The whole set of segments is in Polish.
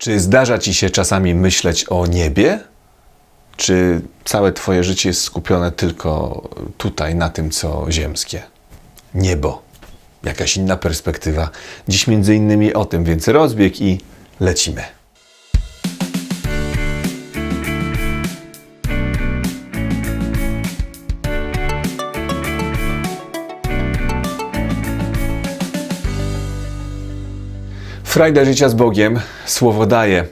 Czy zdarza ci się czasami myśleć o niebie? Czy całe twoje życie jest skupione tylko tutaj, na tym, co ziemskie? Niebo. Jakaś inna perspektywa. Dziś między innymi o tym, więc rozbieg i lecimy. Frajda życia z Bogiem, słowo daje.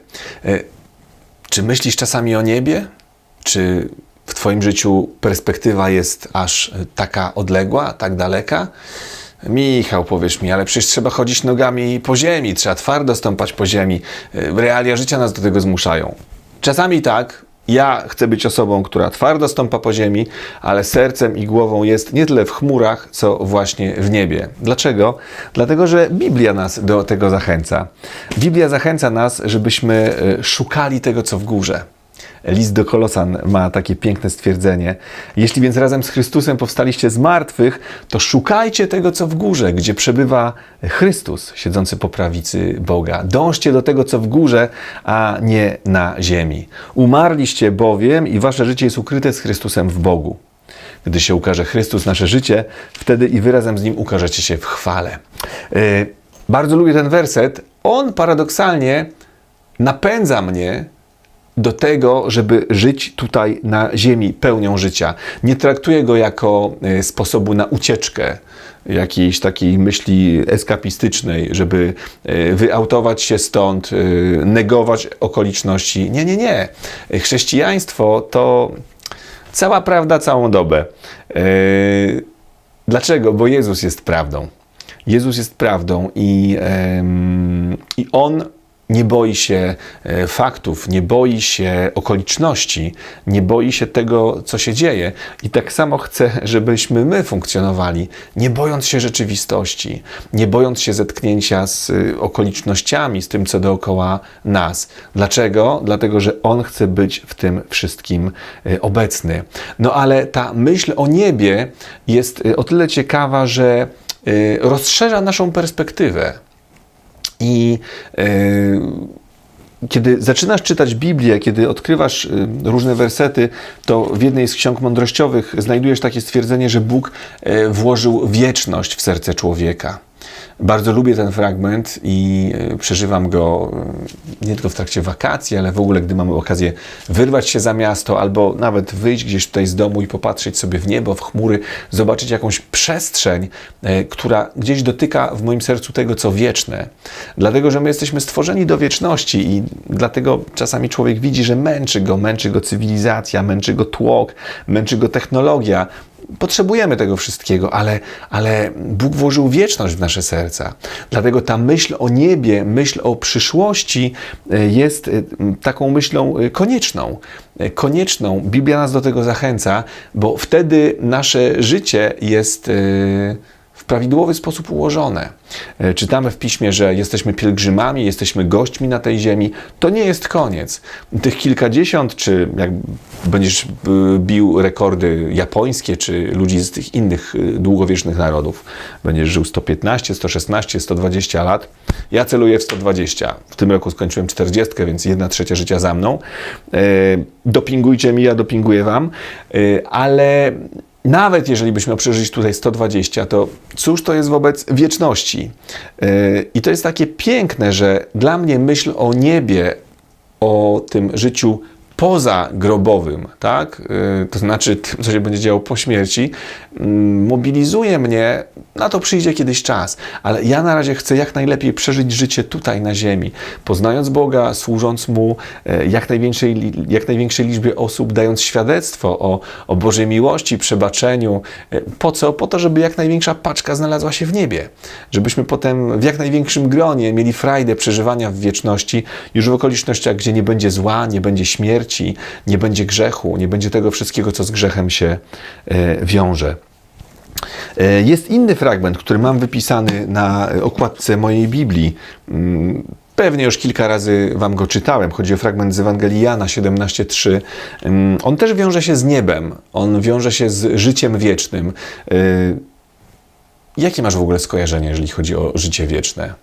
E, Czy myślisz czasami o niebie? Czy w Twoim życiu perspektywa jest aż e, taka odległa, tak daleka? Michał, powiesz mi, ale przecież trzeba chodzić nogami po ziemi, trzeba twardo stąpać po ziemi. E, Realia życia nas do tego zmuszają. Czasami tak. Ja chcę być osobą, która twardo stąpa po ziemi, ale sercem i głową jest nie tyle w chmurach, co właśnie w niebie. Dlaczego? Dlatego, że Biblia nas do tego zachęca. Biblia zachęca nas, żebyśmy e, szukali tego, co w górze. List do Kolosan ma takie piękne stwierdzenie. Jeśli więc razem z Chrystusem powstaliście z martwych, to szukajcie tego, co w górze, gdzie przebywa Chrystus, siedzący po prawicy Boga. Dążcie do tego, co w górze, a nie na ziemi. Umarliście bowiem i wasze życie jest ukryte z Chrystusem w Bogu. Gdy się ukaże Chrystus, nasze życie, wtedy i wy razem z Nim ukażecie się w chwale. Yy, bardzo lubię ten werset. On paradoksalnie napędza mnie do tego, żeby żyć tutaj na ziemi pełnią życia. Nie traktuję go jako y, sposobu na ucieczkę jakiejś takiej myśli eskapistycznej, żeby y, wyautować się stąd, y, negować okoliczności. Nie, nie, nie. Chrześcijaństwo to cała prawda całą dobę. Dlaczego? Bo Jezus jest prawdą. Jezus jest prawdą i, i On nie boi się e, faktów, nie boi się okoliczności, nie boi się tego, co się dzieje. I tak samo chce, żebyśmy my funkcjonowali, nie bojąc się rzeczywistości, nie bojąc się zetknięcia z y, okolicznościami, z tym, co dookoła nas. Dlaczego? Dlatego, że On chce być w tym wszystkim y, obecny. No ale ta myśl o niebie jest o tyle ciekawa, że rozszerza naszą perspektywę. I e, kiedy zaczynasz czytać Biblię, kiedy odkrywasz y, różne wersety, to w jednej z ksiąg mądrościowych znajdujesz takie stwierdzenie, że Bóg e, włożył wieczność w serce człowieka. Bardzo lubię ten fragment i e, przeżywam go e, nie tylko w trakcie wakacji, ale w ogóle, gdy mamy okazję wyrwać się za miasto albo nawet wyjść gdzieś tutaj z domu i popatrzeć sobie w niebo, w chmury, zobaczyć jakąś przestrzeń, e, która gdzieś dotyka w moim sercu tego, co wieczne. Dlatego, że my jesteśmy stworzeni do wieczności i dlatego czasami człowiek widzi, że męczy go, męczy go cywilizacja, męczy go tłok, męczy go technologia, Potrzebujemy tego wszystkiego, ale, ale Bóg włożył wieczność w nasze serca. Dlatego ta myśl o niebie, myśl o przyszłości e, jest e, taką myślą e, konieczną. Konieczną. Biblia nas do tego zachęca, bo wtedy nasze życie jest w prawidłowy sposób ułożone. E, Czytamy w piśmie, że jesteśmy pielgrzymami, jesteśmy gośćmi na tej ziemi. To nie jest koniec. Tych kilkadziesiąt, czy jak będziesz e, bił rekordy japońskie, czy ludzi z tych innych e, długowiecznych narodów, będziesz żył 115, 116, 120 lat. Ja celuję w 120. W tym roku skończyłem 40, więc jedna trzecia życia za mną. Dopingujcie mi, ja dopinguję wam. Ale nawet jeżeli byśmy przeżyć tutaj 120, to cóż to jest wobec wieczności? Yy, I to jest takie piękne, że dla mnie myśl o niebie, o tym życiu pozagrobowym, tak? Yy, to znaczy tym, co się będzie działo po śmierci, mm, mobilizuje mnie, na to przyjdzie kiedyś czas, ale ja na razie chcę jak najlepiej przeżyć życie tutaj na ziemi, poznając Boga, służąc Mu e, jak największej, jak największej liczbie osób, dając świadectwo o, o Bożej miłości, przebaczeniu. E, Po co? Po to, żeby jak największa paczka znalazła się w niebie, żebyśmy potem w jak największym gronie mieli frajdę przeżywania w wieczności, już w okolicznościach, gdzie nie będzie zła, nie będzie śmierci, nie będzie grzechu, nie będzie tego wszystkiego, co z grzechem się e, wiąże. E, Jest inny fragment, który mam wypisany na okładce mojej Biblii. Mm, Pewnie już kilka razy Wam go czytałem. Chodzi o fragment z Ewangelii Jana 17:3. Mm, On też wiąże się z niebem, on wiąże się z życiem wiecznym. E, Jakie masz w ogóle skojarzenie, jeżeli chodzi o życie wieczne?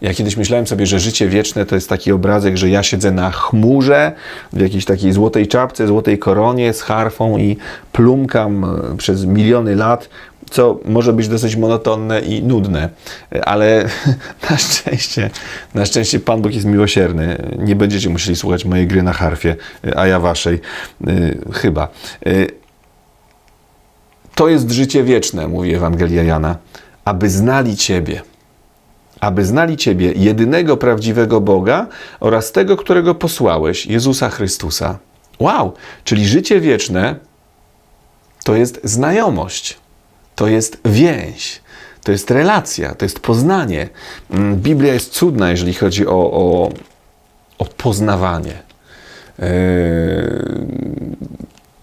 Ja kiedyś myślałem sobie, że życie wieczne to jest taki obrazek, że ja siedzę na chmurze w jakiejś takiej złotej czapce, złotej koronie z harfą i plumkam e, przez miliony lat, co może być dosyć monotonne i nudne, ale na szczęście, na szczęście Pan Bóg jest miłosierny. Nie będziecie musieli słuchać mojej gry na harfie, a ja waszej. Y, Chyba. To jest życie wieczne, mówi Ewangelia Jana, aby znali Ciebie. Aby znali Ciebie, jedynego prawdziwego Boga oraz tego, którego posłałeś, Jezusa Chrystusa. Wow! Czyli życie wieczne to jest znajomość, to jest więź, to jest relacja, to jest poznanie. Mm, Biblia jest cudna, jeżeli chodzi o, o, o poznawanie. Yy,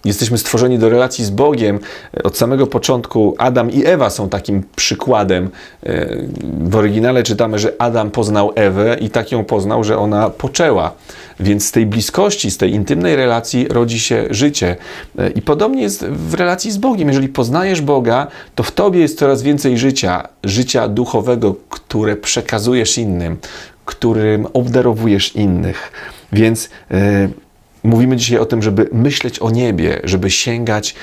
Jesteśmy stworzeni do relacji z Bogiem. Od samego początku Adam i Ewa są takim przykładem. Yy, W oryginale czytamy, że Adam poznał Ewę i tak ją poznał, że ona poczęła. Więc z tej bliskości, z tej intymnej relacji rodzi się życie. Yy, I podobnie jest w relacji z Bogiem. Jeżeli poznajesz Boga, to w tobie jest coraz więcej życia, życia duchowego, które przekazujesz innym, którym obdarowujesz innych. Więc yy, Mówimy dzisiaj o tym, żeby myśleć o niebie, żeby sięgać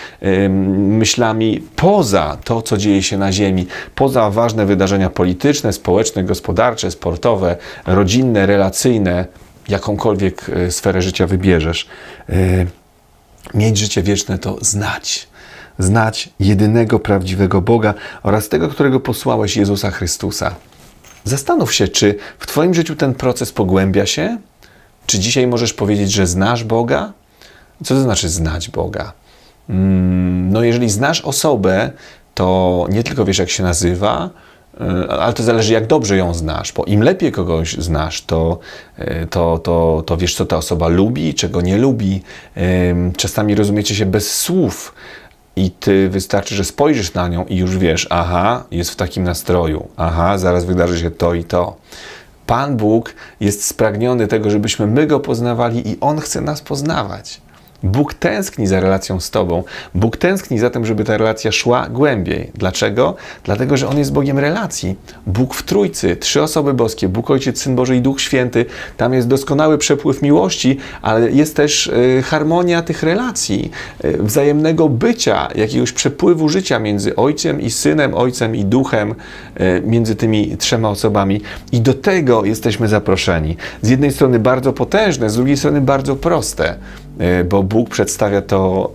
myślami poza to, co dzieje się na Ziemi, poza ważne wydarzenia polityczne, społeczne, gospodarcze, sportowe, rodzinne, relacyjne, jakąkolwiek e, sferę życia wybierzesz. E, Mieć życie wieczne to znać. Znać jedynego prawdziwego Boga oraz tego, którego posłałeś Jezusa Chrystusa. Zastanów się, czy w Twoim życiu ten proces pogłębia się? Czy dzisiaj możesz powiedzieć, że znasz Boga? Co to znaczy znać Boga? Mm, No, jeżeli znasz osobę, to nie tylko wiesz, jak się nazywa, y, ale to zależy, jak dobrze ją znasz, bo im lepiej kogoś znasz, to, y, to, to, to wiesz, co ta osoba lubi, czego nie lubi. Czasami rozumiecie się bez słów i ty wystarczy, że spojrzysz na nią i już wiesz, aha, jest w takim nastroju, aha, zaraz wydarzy się to i to. Pan Bóg jest spragniony tego, żebyśmy my Go poznawali i On chce nas poznawać. Bóg tęskni za relacją z Tobą. Bóg tęskni za tym, żeby ta relacja szła głębiej. Dlaczego? Dlatego, że On jest Bogiem relacji. Bóg w Trójcy, trzy osoby boskie, Bóg Ojciec, Syn Boży i Duch Święty. Tam jest doskonały przepływ miłości, ale jest też y, harmonia tych relacji, y, wzajemnego bycia, jakiegoś przepływu życia między Ojcem i Synem, Ojcem i Duchem, y, między tymi trzema osobami. I do tego jesteśmy zaproszeni. Z jednej strony bardzo potężne, z drugiej strony bardzo proste. Y, bo Bóg przedstawia to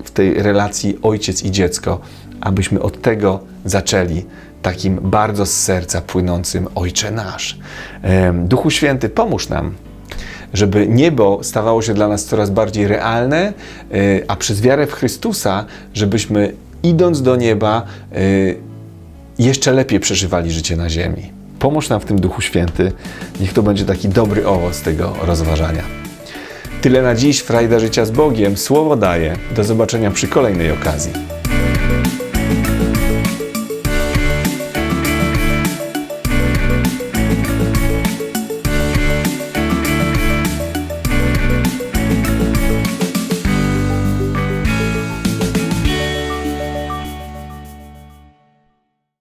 y, w tej relacji ojciec i dziecko, abyśmy od tego zaczęli takim bardzo z serca płynącym Ojcze nasz. Em, Duchu Święty, pomóż nam, żeby niebo stawało się dla nas coraz bardziej realne, a przez wiarę w Chrystusa, żebyśmy idąc do nieba jeszcze lepiej przeżywali życie na ziemi. Pomóż nam w tym Duchu Święty. Niech to będzie taki dobry owoc tego rozważania. Tyle na dziś, frajda życia z Bogiem. Słowo daję. Do zobaczenia przy kolejnej okazji.